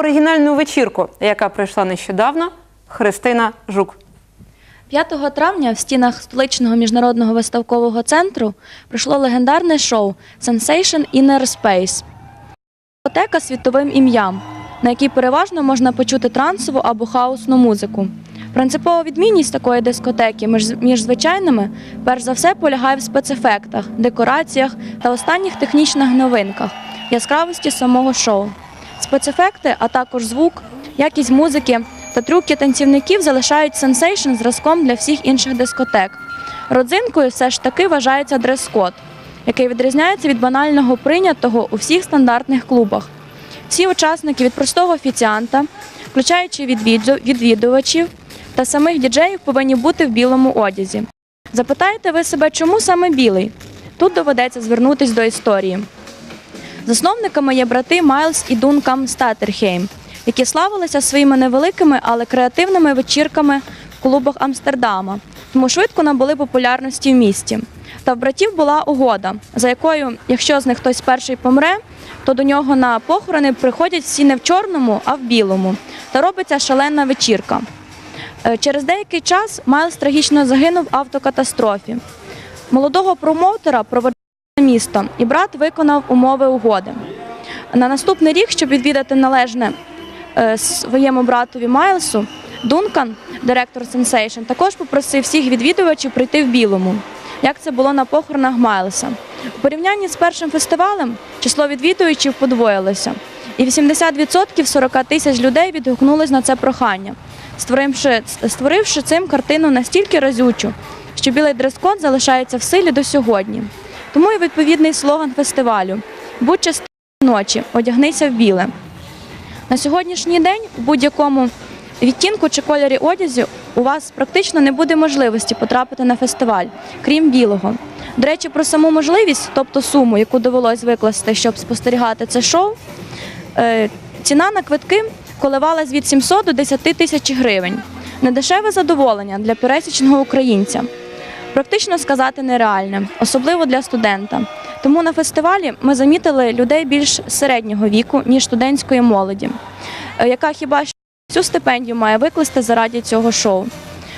оригінальну вечірку, яка пройшла нещодавно, Христина Жук. 5 травня в стінах столичного міжнародного виставкового центру пройшло легендарне шоу Sensation Inner Space. Дискотека світовим ім'ям, на якій переважно можна почути трансову або хаосну музику. Принципова відмінність такої дискотеки між, між звичайними, перш за все, полягає в спецефектах, декораціях та останніх технічних новинках, яскравості самого шоу. Спецефекти, а також звук, якість музики та трюки танцівників залишають сенсейшн зразком для всіх інших дискотек. Родзинкою все ж таки вважається дрес-код, який відрізняється від банального прийнятого у всіх стандартних клубах. Всі учасники від простого офіціанта, включаючи відвідувачів та самих діджеїв, повинні бути в білому одязі. Запитаєте ви себе, чому саме білий? Тут доведеться звернутись до історії. Засновниками є брати Майлз і Дункам Статерхейм, які славилися своїми невеликими, але креативними вечірками в клубах Амстердама, тому швидко набули популярності в місті. Та в братів була угода, за якою, якщо з них хтось перший помре, то до нього на похорони приходять всі не в чорному, а в білому, та робиться шалена вечірка. Е, Через деякий час Майлз трагічно загинув в автокатастрофі. Молодого промоутера на місто, і брат виконав умови угоди. На наступний рік, щоб відвідати належне е, своєму братові Майлсу, Дункан, директор Sensation, також попросив всіх відвідувачів прийти в білому, як це було на похоронах Майлса. У порівнянні з першим фестивалем число відвідувачів подвоїлося, і 80% 40 тисяч людей відгукнулись на це прохання, створивши, створивши цим картину настільки разючу, що білий дрес-код залишається в силі до сьогодні. Тому і відповідний слоган фестивалю Будь частиною ночі, одягнися в біле. На сьогоднішній день у будь-якому відтінку чи кольорі одязу у вас практично не буде можливості потрапити на фестиваль, крім білого. До речі, про саму можливість, тобто суму, яку довелось викласти, щоб спостерігати це шоу, е, ціна на квитки коливалась від 700 до 10 тисяч гривень. Недешеве задоволення для пересічного українця. Практично сказати нереальне, особливо для студента. Тому на фестивалі ми замітили людей більш середнього віку, ніж студентської молоді, е, яка хіба що всю стипендію має викласти заради цього шоу.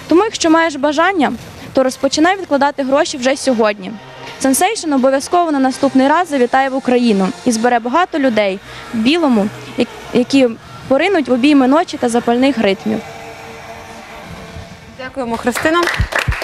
Тому, якщо маєш бажання, то розпочинай відкладати гроші вже сьогодні. Sensation обов'язково на наступний раз завітає в Україну і збере багато людей в білому, які поринуть в обійми ночі та запальних ритмів. Дякуємо, Христина.